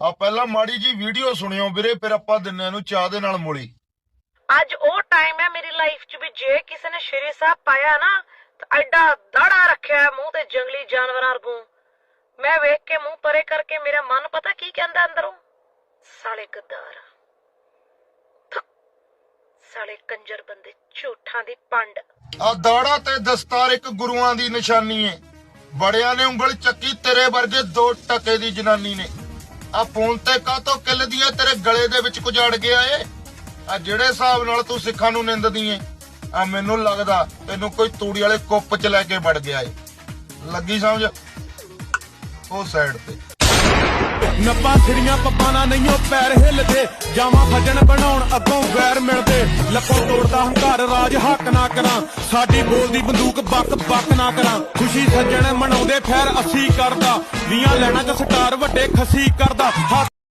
ਆ ਪਹਿਲਾਂ ਮਾੜੀ ਜੀ ਵੀਡੀਓ ਸੁਣਿਓ ਵੀਰੇ ਫਿਰ ਆਪਾਂ ਦਿੰਨੇ ਨੂੰ ਚਾਹ ਦੇ ਨਾਲ ਮੂਲੀ। ਅੱਜ ਉਹ ਟਾਈਮ ਹੈ ਮੇਰੀ ਲਾਈਫ 'ਚ ਵੀ ਜੇ ਕਿਸੇ ਨੇ ਸ਼ੇਰੇ ਸਾਹਿਬ ਪਾਇਆ ਨਾ ਤਾਂ ਐਡਾ ਦਾੜਾ ਰੱਖਿਆ ਹੈ ਮੂੰਹ ਤੇ ਜੰਗਲੀ ਜਾਨਵਰਾਂ ਵਰਗੂ ਮੈਂ ਵੇਖ ਕੇ ਮੂੰਹ ਪਰੇ ਕਰਕੇ ਮੇਰਾ ਮਨ ਪਤਾ ਕੀ ਕਹਿੰਦਾ ਅੰਦਰੋਂ? ਸਾਲੇ ਗੱਦਾਰ। ਸਾਲੇ ਕੰਜਰ ਬੰਦੇ ਝੂਠਾਂ ਦੀ ਪੰਡ। ਆ ਦਾੜਾ ਤੇ ਦਸਤਾਰ ਇੱਕ ਗੁਰੂਆਂ ਦੀ ਨਿਸ਼ਾਨੀ ਏ। ਬੜਿਆਂ ਨੇ ਉਂਗਲ ਚੱਕੀ ਤੇਰੇ ਵਰਗੇ ਦੋ ਟਕੇ ਦੀ ਜਨਾਨੀ ਨੇ। ਆ ਫੋਨ ਤੇ ਕਾਤੋਂ ਕਿੱਲਦੀ ਏ ਤੇਰੇ ਗਲੇ ਦੇ ਵਿੱਚ ਕੁਝ ਅੜ ਗਿਆ ਏ। ਆ ਜਿਹੜੇ ਹਿਸਾਬ ਨਾਲ ਤੂੰ ਸਿੱਖਾਂ ਨੂੰ ਨਿੰਦਦੀ ਏ, ਆ ਮੈਨੂੰ ਲੱਗਦਾ ਤੈਨੂੰ ਕੋਈ ਤੂੜੀ ਵਾਲੇ ਕੁੱਪ 'ਚ ਲੈ ਕੇ ਵੜ ਗਿਆ ਏ। ਲੱਗੀ ਸਮਝ? ਉਹ ਸਾਈਡ ਤੇ। ਨੱਪਾਂ ਸਿਰੀਆਂ ਪੱਪਾਂ ਨਾਲ ਨਹੀਂਓ ਪੈਰ ਹਿੱਲਦੇ। ਜਾਵਾਂ ਭਜਨ ਬਣਾਉਣ, ਅੱਗੋਂ ਵੈਰ ਮਿਲਦੇ। ਲੱਪੋ ਤੋੜਦਾ ਹੰਕਾਰ ਰਾਜ, ਹੱਕ ਨਾ ਕਰਾਂ। ਸਾਡੀ ਬੋਲਦੀ ਬੰਦੂਕ ਬੱਕ ਬੱਕ ਨਾ ਕਰਾਂ। ਖੁਸ਼ੀ ਸੱਜਣ ਮਨਾਉਂਦੇ, ਫੈਰ ਅਸੀਂ ਕਰਦਾ। ਵੀਆਂ ਲੈਣਾ ਚ ਸਟਾਰ ਵੱਡੇ ਖਸੀ ਕਰਦਾ।